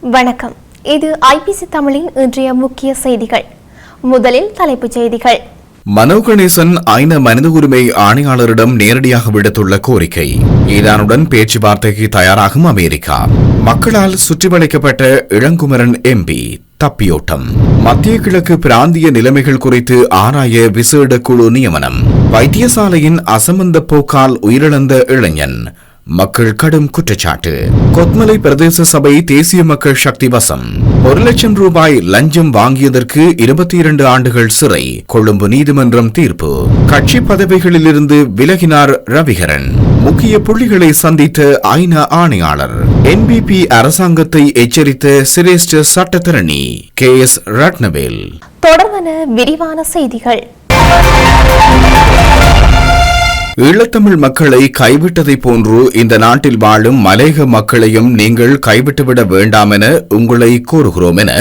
வணக்கம். இது ஐபிசி தமிழின் இன்றைய முக்கிய செய்திகள். முதலில் தலைப்புச் செய்திகள். மனோ கணேசன் ஐநா மனித உரிமை ஆணையாளரிடம் நேரடியாக விடுத்துள்ள கோரிக்கை. ஈரானுடன் பேச்சுவார்த்தைக்கு தயாராகும் அமெரிக்கா. மக்களால் சுற்றி வளைக்கப்பட்ட இளங்குமரன் எம்பி தப்பியோட்டம். மத்திய கிழக்கு பிராந்திய நிலைமைகள் குறித்து ஆராய விசேட குழு நியமனம். வைத்தியசாலையின் அசமந்த போக்கால் உயிரிழந்த இளைஞன் மக்கள் கடும் குற்றச்சாட்டு. கொத்மலை பிரதேச சபை தேசிய மக்கள் சக்தி வசம். ஒரு லட்சம் ரூபாய் லஞ்சம் வாங்கியதற்கு இருபத்தி இரண்டு ஆண்டுகள் சிறை. கொழும்பு நீதிமன்றம் தீர்ப்பு. கட்சி பதவிகளிலிருந்து விலகினார் ரவிகரன். முக்கிய புள்ளிகளை சந்தித்த ஐநா ஆணையாளர். என்பிபி அரசாங்கத்தை எச்சரித்த சிரேஷ்ட சட்டத்தரணி கே எஸ் ரட்னவேல் தொடர்வன விரிவான செய்திகள். ஈழத்தமிழ் மக்களை கைவிட்டதை போன்று இந்த நாட்டில் வாழும் மலேக மக்களையும் நீங்கள் கைவிட்டுவிட வேண்டாம் என உங்களை கோருகிறோம் என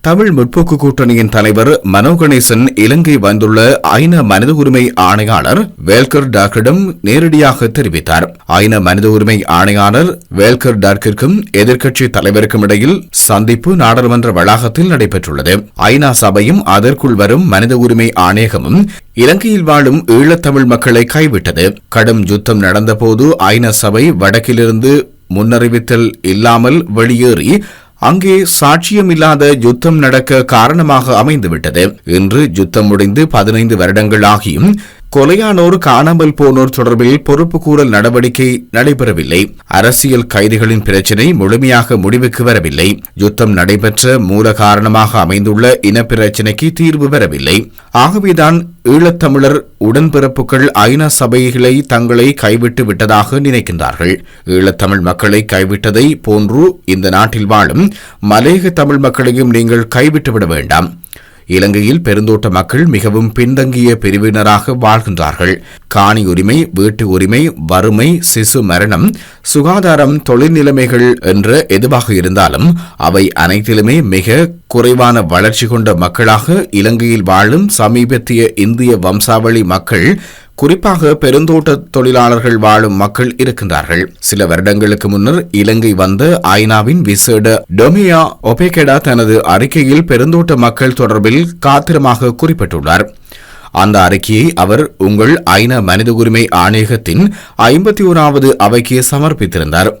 தமிழ் முற்போக்கு கூட்டணியின் தலைவர் மனோ கணேசன் இலங்கை வந்துள்ள ஐநா மனித உரிமை ஆணையாளர் வேல்கர் டாக்கிடம் நேரடியாக தெரிவித்தார். ஐநா மனித உரிமை ஆணையாளர் வேல்கர் டார்க்கிற்கும் எதிர்க்கட்சி தலைவருக்கும் இடையில் சந்திப்பு நாடாளுமன்ற வளாகத்தில் நடைபெற்றுள்ளது. ஐநா சபையும் அதற்குள் வரும் மனித உரிமை ஆணையகமும் இலங்கையில் வாழும் ஈழத்தமிழ் மக்களை கைவிட்டது. கடும் யுத்தம் நடந்தபோது ஐநா சபை வடக்கிலிருந்து முன்னறிவித்தல் இல்லாமல் வெளியேறி அங்கே சாட்சியமில்லாத யுத்தம் நடக்க காரணமாக அமைந்துவிட்டது. இன்று யுத்தம் முடிந்து பதினைந்து வருடங்கள் ஆகியும் கொலையானோர் காணாமல் போனோர் தொடர்பில் பொறுப்பு கூறல் நடவடிக்கை நடைபெறவில்லை. அரசியல் கைதிகளின் பிரச்சினை முழுமையாக முடிவுக்கு வரவில்லை. யுத்தம் நடைபெற்ற மூல காரணமாக அமைந்துள்ள இனப்பிரச்சினைக்கு தீர்வு வரவில்லை. ஆகவேதான் ஈழத்தமிழர் உடன்பிறப்புகள் ஐநா சபைகளை தங்களை கைவிட்டு விட்டதாக நினைக்கின்றார்கள். ஈழத்தமிழ் மக்களை கைவிட்டதை போன்று இந்த நாட்டில் வாழும் மலேக தமிழ் மக்களையும் நீங்கள் கைவிட்டுவிட வேண்டாம். இலங்கையில் பெருந்தோட்ட மக்கள் மிகவும் பின்தங்கிய பிரிவினராக வாழ்கின்றார்கள். காணி உரிமை வீட்டு உரிமை வறுமை சிசு மரணம் சுகாதாரம் தொழில் நிலைமைகள் என்ற எதுவாக இருந்தாலும் அவை அனைத்திலுமே மிக குறைவான வளர்ச்சி கொண்ட மக்களாக இலங்கையில் வாழும் சமீபத்திய இந்திய வம்சாவளி மக்கள் குறிப்பாக பெருந்தோட்ட தொழிலாளர்கள் வாழும் மக்கள் இருக்கின்றார்கள். சில வருடங்களுக்கு முன்னர் இலங்கை வந்த ஐநாவின் விசேட டொமியா ஒபேகெடா தனது அறிக்கையில் பெருந்தோட்ட மக்கள் தொடர்பில் காத்திரமாக குறிப்பிட்டுள்ளார். அந்த அறிக்கையை அவர் உங்கள் ஐநா மனித உரிமை ஆணையகத்தின் ஐம்பத்தி ஓராவது அவைக்கு சமர்ப்பித்திருந்தார்.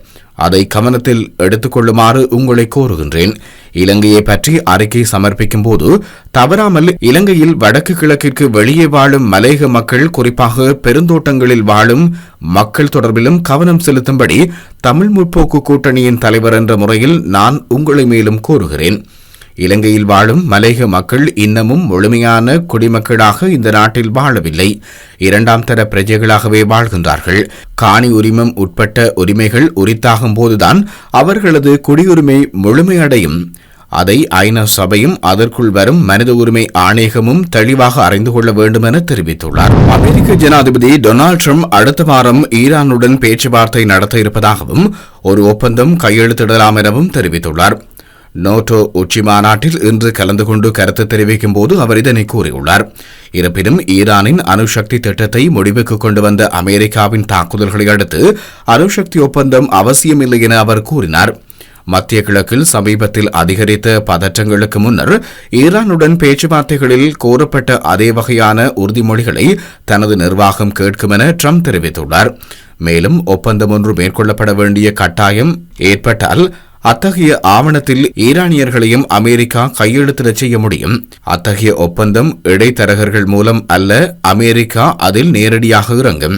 அதை கவனத்தில் எடுத்துக்கொள்ளுமாறு உங்களை கோருகின்றேன். இலங்கையை பற்றி அறிக்கை சமர்ப்பிக்கும் போது தவறாமல் இலங்கையில் வடக்கு கிழக்கிற்கு வெளியே வாழும் மலேக மக்கள் குறிப்பாக பெருந்தோட்டங்களில் வாழும் மக்கள் தொடர்பிலும் கவனம் செலுத்தும்படி தமிழ் முற்போக்கு கூட்டணியின் தலைவர் என்ற முறையில் நான் உங்களை மேலும் கோருகிறேன். இலங்கையில் வாழும் மலேக மக்கள் இன்னமும் முழுமையான குடிமக்களாக இந்த நாட்டில் வாழவில்லை. இரண்டாம் தர பிரஜைகளாகவே வாழ்கின்றார்கள். காணி உரிமம் உட்பட்ட உரிமைகள் உரித்தாகும் போதுதான் அவர்களது குடியுரிமை முழுமையடையும். அதை ஐநா சபையும் அதற்குள் வரும் மனித உரிமை ஆணையகமும் தெளிவாக அறிந்து கொள்ள வேண்டும் என தெரிவித்துள்ளார். அமெரிக்க ஜனாதிபதி டொனால்ட் ட்ரம்ப் அடுத்த வாரம் ஈரானுடன் பேச்சுவார்த்தை நடத்த இருப்பதாகவும் ஒரு ஒப்பந்தம் கையெழுத்திடலாம் எனவும் தெரிவித்துள்ளார். நோட்டோ உச்சி மாநாட்டில் இன்று கலந்து கொண்டு கருத்து தெரிவிக்கும் போது அவர் இதனை கூறியுள்ளார். இருப்பினும் ஈரானின் அணுசக்தி திட்டத்தை முடிவுக்கு கொண்டு வந்த அமெரிக்காவின் தாக்குதல்களை அடுத்து அணுசக்தி ஒப்பந்தம் அவசியமில்லை என அவர் கூறினார். மத்திய கிழக்கில் சமீபத்தில் அதிகரித்த பதற்றங்களுக்கு முன்னர் ஈரானுடன் பேச்சுவார்த்தைகளில் கோரப்பட்ட அதே வகையான உறுதிமொழிகளை தனது நிர்வாகம் கேட்கும் என ட்ரம்ப் தெரிவித்துள்ளார். மேலும் ஒப்பந்தம் ஒன்று மேற்கொள்ளப்பட வேண்டிய கட்டாயம் ஏற்பட்டால் அத்தகைய ஆவணத்தில் ஈரானியர்களையும் அமெரிக்கா கையெழுத்திடச் செய்ய முடியும். அத்தகைய ஒப்பந்தம் இடைத்தரகர்கள் மூலம் அல்ல அமெரிக்கா அதில் நேரடியாக இறங்கும்.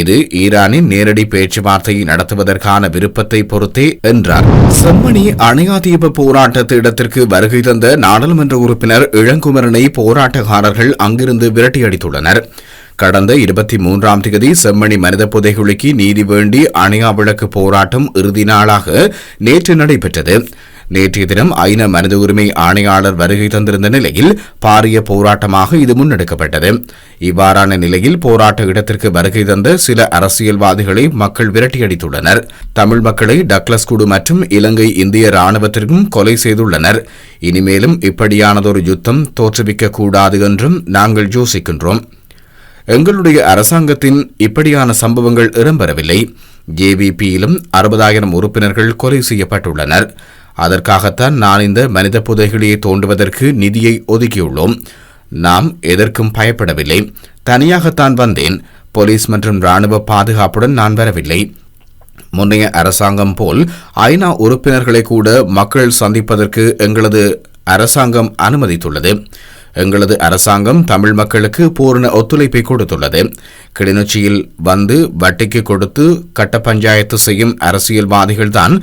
இது ஈரானின் நேரடி பேச்சுவார்த்தையை நடத்துவதற்கான விருப்பத்தை பொறுத்தே என்றார். செம்மணி அணையாதீப போராட்டத்து இடத்திற்கு வருகை தந்த நாடாளுமன்ற உறுப்பினர் இளங்குமரனை போராட்டக்காரர்கள் அங்கிருந்து விரட்டியடித்துள்ளனர். கடந்த இருபத்தி மூன்றாம் தேதி செம்மணி மனித புதைகுழிக்கு நீதி வேண்டி அணையா விளக்கு போராட்டம் இறுதி நாளாக நேற்று நடைபெற்றது. நேற்றைய தினம் ஐநா மனித உரிமை ஆணையாளர் வருகை தந்திருந்த நிலையில் பாரிய போராட்டமாக இது முன்னெடுக்கப்பட்டது. இவ்வாறான நிலையில் போராட்ட இடத்திற்கு வருகை தந்த சில அரசியல்வாதிகளை மக்கள் விரட்டியடித்துள்ளனர். தமிழ் மக்களை டக்ளஸ் குடு மற்றும் இலங்கை இந்திய ராணுவத்திற்கும் கொலை செய்துள்ளனர். இனிமேலும் இப்படியானதொரு யுத்தம் தோற்றுவிக்க கூடாது என்றும் நாங்கள் யோசிக்கின்றோம். எங்களுடைய அரசாங்கத்தின் இப்படியான சம்பவங்கள் இடம்பெறவில்லை. ஜேவிபியிலும் அறுபதாயிரம் உறுப்பினர்கள் கொலை செய்யப்பட்டுள்ளனர். அதற்காகத்தான் நான் இந்த மனித புதைகளையை தோண்டுவதற்கு நிதியை ஒதுக்கியுள்ளோம். நாம் எதற்கும் பயப்படவில்லை. தனியாகத்தான் வந்தேன். போலீஸ் மற்றும் ராணுவ பாதுகாப்புடன் நான் வரவில்லை. முன்னைய அரசாங்கம் போல் ஐநா உறுப்பினர்களை கூட மக்கள் சந்திப்பதற்கு எங்களது அரசாங்கம் அனுமதித்துள்ளது. எங்களது அரசாங்கம் தமிழ் மக்களுக்கு பூர்ண ஒத்துழைப்பை கொடுத்துள்ளது. கிளிநொச்சியில் வந்து வட்டிக்கு கொடுத்து கட்ட பஞ்சாயத்து செய்யும் அரசியல்வாதிகள்தான்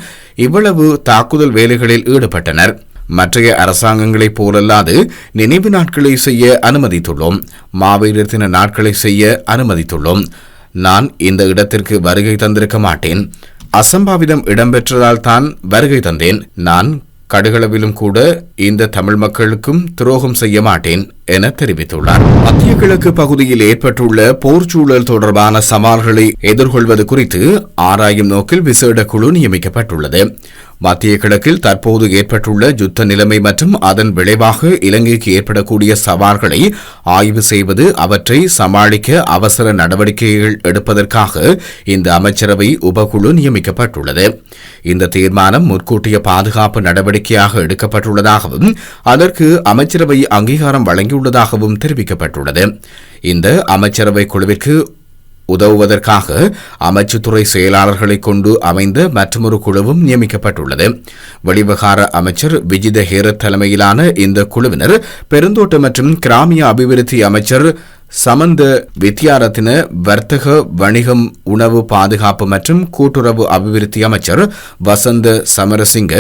இவ்வளவு தாக்குதல் வேலைகளில் ஈடுபட்டனர். மற்றைய அரசாங்கங்களைப் போலல்லாது நினைவு நாட்களை செய்ய அனுமதித்துள்ளோம். மாவீரர் தின நாட்களை செய்ய அனுமதித்துள்ளோம். நான் இந்த இடத்திற்கு வருகை தந்திருக்க மாட்டேன். அசம்பாவிதம் இடம்பெற்றதால் தான் வருகை தந்தேன். நான் கடுகளவிலும் கூட இந்த தமிழ் மக்களுக்கும் துரோகம் செய்ய மாட்டேன். என தெரிவித்துள்ளார். மத்திய கிழக்கு பகுதியில் ஏற்பட்டுள்ள போர் சூழல் தொடர்பான சவால்களை எதிர்கொள்வது குறித்து ஆராயும் நோக்கில் விசேட குழு நியமிக்கப்பட்டுள்ளது. மத்திய கிழக்கில் தற்போது ஏற்பட்டுள்ள யுத்த நிலைமை மற்றும் அதன் விளைவாக இலங்கைக்கு ஏற்படக்கூடிய சவால்களை ஆய்வு செய்வது அவற்றை சமாளிக்க அவசர நடவடிக்கைகள் எடுப்பதற்காக இந்த அமைச்சரவை உபகுழு நியமிக்கப்பட்டுள்ளது. இந்த தீர்மானம் முன்கூட்டிய பாதுகாப்பு நடவடிக்கையாக எடுக்கப்பட்டுள்ளதாகவும் அதற்கு அமைச்சரவை அங்கீகாரம் வழங்கி செய்துள்ளதாகவும் தெரிவிக்கப்பட்டுள்ளது. இந்த அமைச்சரவை குழுவிற்கு உதவுவதற்காக அமைச்சுத்துறை செயலாளர்களை கொண்டு அமைந்த மற்றொரு குழுவும் நியமிக்கப்பட்டுள்ளது. வெளிவகார அமைச்சர் விஜித ஹேரத் தலைமையிலான இந்த குழுவினர் பெருந்தோட்ட மற்றும் கிராமிய அபிவிருத்தி அமைச்சர் சமந்த வித்யாரத்தின வர்த்தக வணிகம் உணவு பாதுகாப்பு மற்றும் கூட்டுறவு அபிவிருத்தி அமைச்சர் வசந்த சமரசிங்க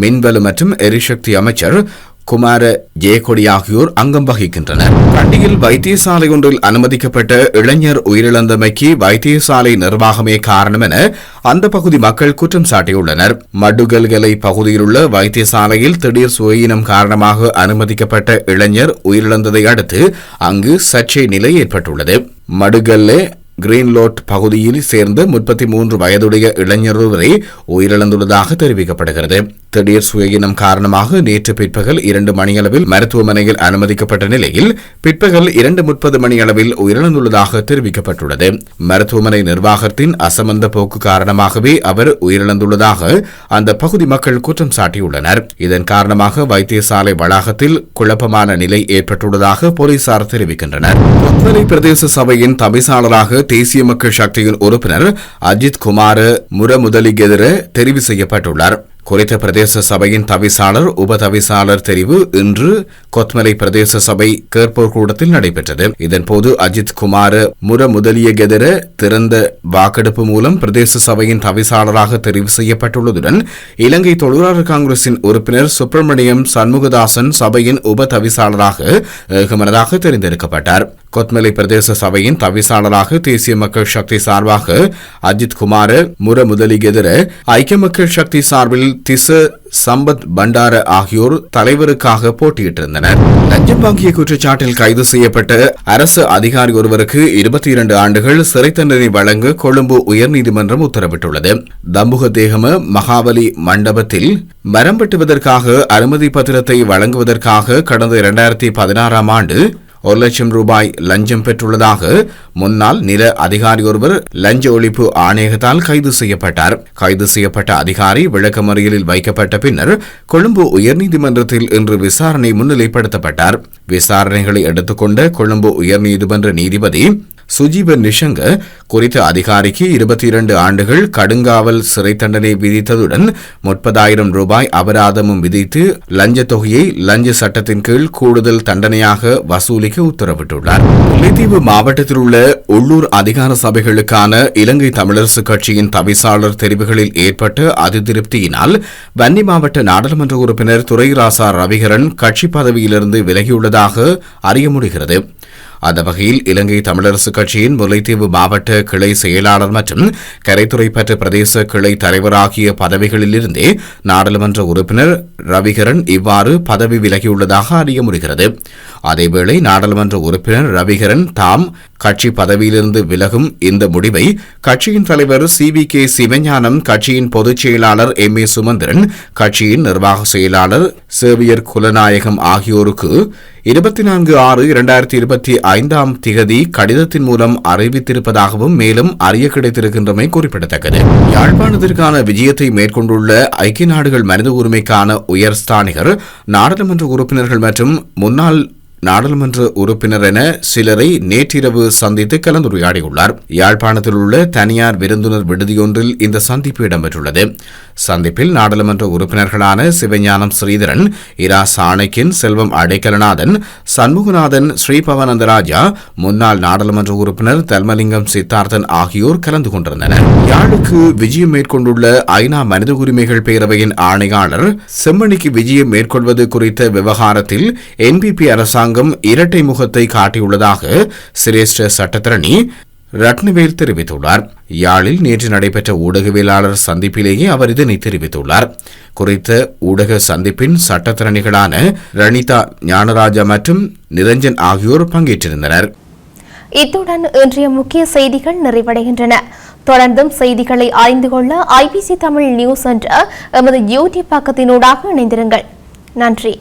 மின்வலு மற்றும் எரிசக்தி அமைச்சர் குமார ஜெயக்கொடி ஆகியோர் அங்கம் வகிக்கின்றனர். கண்டியில் வைத்தியசாலை ஒன்றில் அனுமதிக்கப்பட்ட இளைஞர் உயிரிழந்தமைக்கு வைத்தியசாலை நிர்வாகமே காரணம் என அந்த பகுதி மக்கள் குற்றம் சாட்டியுள்ளனர். மடுகல்கலை பகுதியில் உள்ள வைத்தியசாலையில் திடீர் சுயினம் காரணமாக அனுமதிக்கப்பட்ட இளைஞர் உயிரிழந்ததை அடுத்து அங்கு சர்ச்சை நிலை ஏற்பட்டுள்ளது. மடுகல்லே கிரீன்லோட் பகுதியில் சேர்ந்த முப்பத்தி மூன்று வயதுடைய இளைஞர் ஒருவரை உயிரிழந்துள்ளதாக தெரிவிக்கப்படுகிறது. திடீர் சுயினம் காரணமாக நேற்று பிற்பகல் இரண்டு மணியளவில் மருத்துவமனையில் அனுமதிக்கப்பட்ட நிலையில் பிற்பகல் இரண்டு முப்பது மணியளவில் உயிரிழந்துள்ளதாக தெரிவிக்கப்பட்டுள்ளது. மருத்துவமனை நிர்வாகத்தின் அசமந்த போக்கு காரணமாகவே அவர் உயிரிழந்துள்ளதாக அந்த பகுதி மக்கள் குற்றம் சாட்டியுள்ளனர். இதன் காரணமாக வைத்தியசாலை வளாகத்தில் குழப்பமான நிலை ஏற்பட்டுள்ளதாக போலீசார் தெரிவிக்கின்றனர். கொத்மலை பிரதேச சபையின் தவிசாளராக தேசிய மக்கள் சக்தியின் உறுப்பினர் அஜித் குமார் முரமுதலிகெதிர தெரிவு செய்யப்பட்டுள்ளார். குறித்த பிரதேச சபையின் தவிசாளர் உப தவிசாளர் தெரிவு இன்று கொத்மலை பிரதேச சபை கேட்போர் கூட்டத்தில் நடைபெற்றது. இதன்போது அஜித் குமார முர முதலியகெதிர திறந்த வாக்கெடுப்பு மூலம் பிரதேச சபையின் தவிசாளராக தெரிவு செய்யப்பட்டுள்ளதுடன் இலங்கை தொழிலாளர் காங்கிரசின் உறுப்பினர் சுப்பிரமணியம் சண்முகதாசன் சபையின் உப தவிசாளராக ஏகமனதாக தெரிந்தெடுக்கப்பட்டார். கொத்மலை பிரதேச சபையின் தவிசாளராக தேசிய மக்கள் சக்தி சார்பாக அஜித் குமார முர முதலிகெதிர ஐக்கிய மக்கள் சக்தி சார்பில் திச சம்பத் பண்டார ஆகியோர் தலைவருக்காக போட்டியிட்டிருந்தனர். லஞ்சம் வாங்கிய குற்றச்சாட்டில் கைது செய்யப்பட்ட அரசு அதிகாரி ஒருவருக்கு இருபத்தி இரண்டு ஆண்டுகள் சிறை தண்டனை வழங்க கொழும்பு உயர்நீதிமன்றம் உத்தரவிட்டுள்ளது. தம்புக தேகம மகாபலி மண்டபத்தில் மரம் வெட்டுவதற்காக அனுமதி பத்திரத்தை வழங்குவதற்காக கடந்த இரண்டாயிரத்தி பதினாறாம் ஆண்டு ஒரு லட்சம் ரூபாய் லஞ்சம் பெற்றுள்ளதாக முன்னாள் நில அதிகாரி ஒருவர் லஞ்ச ஒழிப்பு ஆணையகத்தால் கைது செய்யப்பட்டார். கைது செய்யப்பட்ட அதிகாரி விளக்கமறியலில் வைக்கப்பட்ட பின்னர் கொழும்பு உயர்நீதிமன்றத்தில் இன்று விசாரணை முன்னிலைப்படுத்தப்பட்டார். விசாரணைகளை எடுத்துக்கொண்ட கொழும்பு உயர்நீதிமன்ற நீதிபதி சுஜீவ நிஷங்க குறித்த அதிகாரிக்கு இருபத்தி இரண்டு ஆண்டுகள் கடுங்காவல் சிறை தண்டனை விதித்ததுடன் முப்பதாயிரம் ரூபாய் அபராதமும் விதித்து லஞ்ச தொகையை லஞ்ச சட்டத்தின் கீழ் கூடுதல் தண்டனையாக வசூலிக்க உத்தரவிட்டுள்ளார். முல்லைத்தீவு மாவட்டத்தில் உள்ள உள்ளூர் அதிகார சபைகளுக்கான இலங்கை தமிழரசு கட்சியின் தவிசாளர் தெரிவுகளில் ஏற்பட்ட அதிருப்தியினால் வன்னி மாவட்ட நாடாளுமன்ற உறுப்பினர் துரைராசா ரவிகரன் கட்சி பதவியிலிருந்து விலகியுள்ளதாக அறிய முடிகிறது. அந்த வகையில் இலங்கை தமிழரசு கட்சியின் முல்லைத்தீவு மாவட்ட கிளை செயலாளர் மற்றும் கரைத்துறைப்பற்ற பிரதேச கிளை தலைவர் ஆகிய பதவிகளிலிருந்தே நாடாளுமன்ற உறுப்பினர் ரவிகரன் இவ்வாறு பதவி விலகியுள்ளதாக அறிய முடிகிறது அதேவேளை நாடாளுமன்ற உறுப்பினர் ரவிகரன் தாம் கட்சி பதவியிலிருந்து விலகும் இந்த முடிவை கட்சியின் தலைவர் சி வி கே சிவஞானம் கட்சியின் பொதுச் செயலாளர் எம் ஏ சுமந்திரன் கட்சியின் நிர்வாக செயலாளர் சேவியர் குலநாயகம் ஆகியோருக்கு இருபத்தி நான்கு ஆறு இரண்டாயிரத்தி இருபத்தி ஐந்தாம் திகதி கடிதத்தின் மூலம் அறிவித்திருப்பதாகவும் மேலும் அறிய கிடைத்திருக்கின்றமை குறிப்பிடத்தக்கது. யாழ்ப்பாணத்திற்கான விஜயத்தை மேற்கொண்டுள்ள ஐக்கிய நாடுகள் மனித உரிமைக்கான உயர் ஸ்தானிகர் நாடாளுமன்ற உறுப்பினர்கள் மற்றும் முன்னாள் நாடாளுமன்ற உறுப்பினர் என சிலரை நேற்றிரவு சந்தித்து கலந்துரையாடியுள்ளார். யாழ்ப்பாணத்தில் உள்ள தனியார் விருந்தினர் விடுதியொன்றில் இந்த சந்திப்பு இடம்பெற்றுள்ளது. சந்திப்பில் நாடாளுமன்ற உறுப்பினர்களான சிவஞானம் ஸ்ரீதரன் இரா சாணக்கின் செல்வம் அடைக்கலநாதன் சண்முகநாதன் ஸ்ரீபவனந்தராஜா முன்னாள் நாடாளுமன்ற உறுப்பினர் தல்மலிங்கம் சித்தார்த்தன் ஆகியோர் கலந்து கொண்டிருந்தனர். யாழுக்கு விஜயம் மேற்கொண்டுள்ள ஐநா மனித உரிமைகள் பேரவையின் ஆணையாளர் செம்மணிக்கு விஜயம் மேற்கொள்வது குறித்த விவகாரத்தில் என்பிபி அரசாங்கம் இரட்டை முகத்தை காட்டியுள்ளதாக சிரேஷ்ட சட்டத்தரணி ரட்னவேல் தெரிவித்துள்ளார். யாழில் நேற்று நடைபெற்ற ஊடகவியலாளர் சந்திப்பிலேயே அவர் இதனை தெரிவித்துள்ளார். குறித்த ஊடக சந்திப்பின் சட்டத்திறனிகளான ரணிதா ஞானராஜா மற்றும் நிரஞ்சன் ஆகியோர் பங்கேற்றிருந்தனர். இத்துடன் இன்றைய முக்கிய செய்திகள் நிறைவடைகின்றன. தொடர்ந்தும் செய்திகளை அறிந்து கொள்ள ஐபிசி தமிழ் நியூஸ் என்ற எமது யூடியூப் பக்கத்தினூடாக இணைந்திருங்கள். நன்றி.